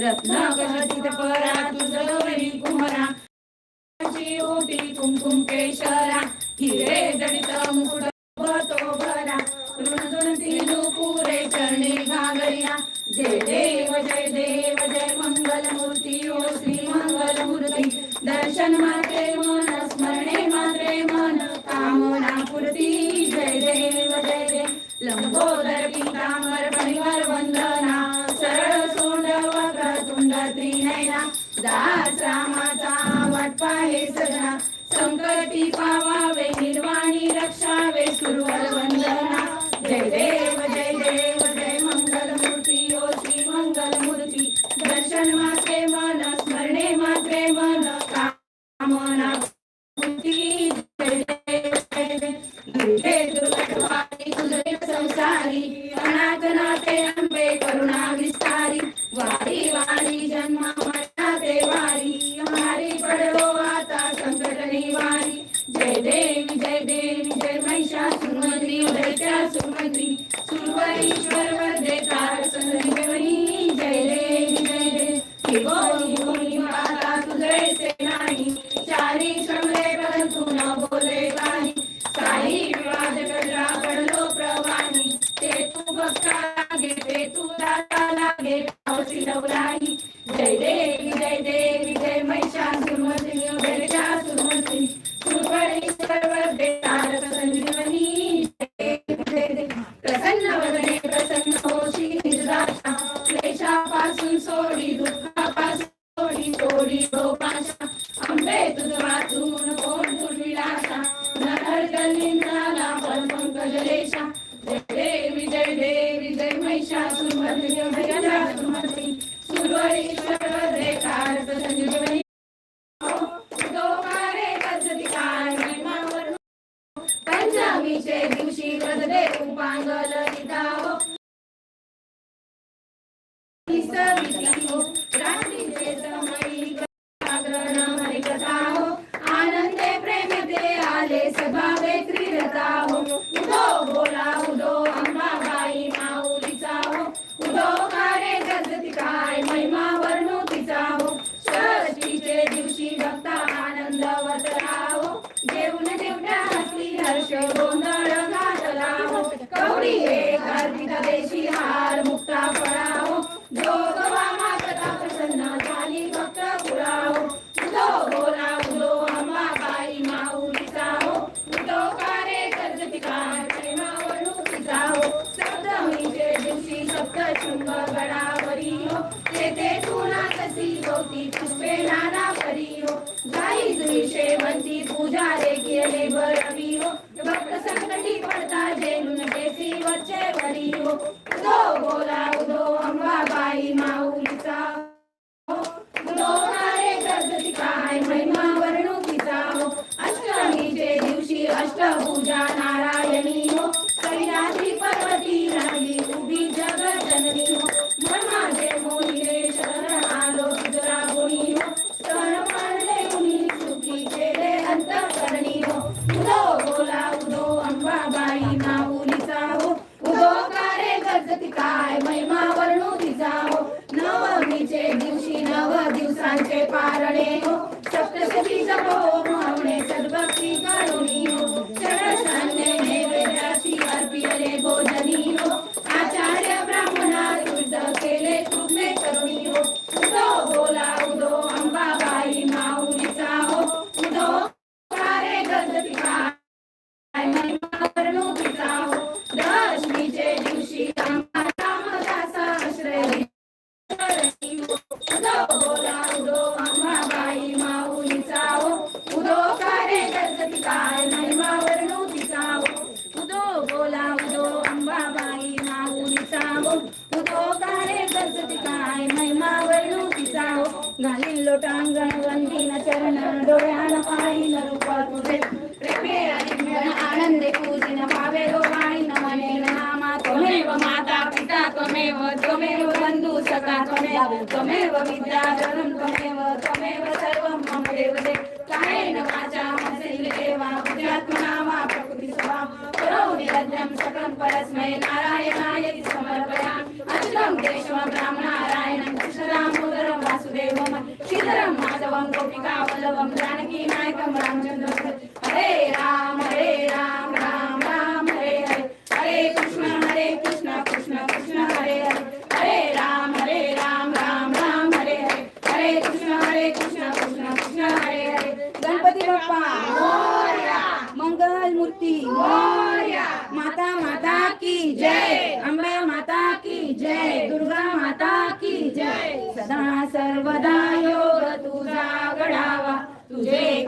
रत्न कहचित परा तुझवरी कुमरा. ओटी कुमकुम केशरा हिरे जडित मुकुट तो भरा. ऋण ऋणजुणती पुरे चरणी घागरिया. जय देव जय देव जय मंगल मूर्ती ओ श्री मंगल मूर्ती दर्शन माते मन नैना त्रिनयना दास रामाचा वाटपा हे सजना संकटी पावावे निर्वाणी रक्षावे सुरवर वंदना. जय देव जय देव जय मंगल मूर्ती ओ श्री मंगल मूर्ती. दर्शन मात्रे मन स्मरणे मात्रे मन. कामना मूर्ती जय देव जय देव. जय देवी जय देवी जय महिषासुरमर्दिनी दैत्यासुरमर्दिनी सुरवरीश्वर वरदे तारक संजीवनी जय देवी जय. देवी प्रसन्न वदने प्रसन्न होशी निर्दाशा क्लेशापासून सोडी दुःखापासून सोडी सोडी गोपाशा अंबे तुझ वाचून कोण दुर्विलासा नर गलिंद्राला पंकजलेशा जय देवी जय देवी जय महिषासुरमर्दिनी सांगल उपांगल अर्पिता मुक्ता फळाहो जोगवा माता प्रसन्न झाली भक्त पुराओ। उदो बोला उदो अम्मा बाई माऊलीचा हो उदो कारे कर्जती काय प्रेमावरुतीचा हो सप्तमीचे दिवशी सप्त चुंब गडावरी हो तेथे तुला तसी गौती पुष्पे नाना परी हो जाई जुई शेवंती पूजा रे केले बरवी पारणे हो सप्तशती जपो म्हणणे सद्भक्ती करुणे। हो लोटांगण वंदीन चरण डोळ्यान तुझे प्रेमे आनंदे पूजिन भावे नामा. त्वमेव माता पिता त्वमेव त्वमेव बंधु सखा त्वमेव त्वमेव त्वमेव त्वमेव सर्वं मम देवते. कायेन वाचा वा प्रकृति स्वभाव. करोमि सकलं परस्मै हरे राम हरे राम राम राम हरे हरे। हरे हरे कृष्ण कृष्ण कृष्ण हरे राम हरे राम राम राम हरे हरे। कृष्ण हरे कृष्ण कृष्ण कृष्ण हरे हरे। गणपती मंगल मूर्ती माता माता की जय। अंबा माता की जय। दुर्गा माता की जय। सदा सर्वदा यो तुझे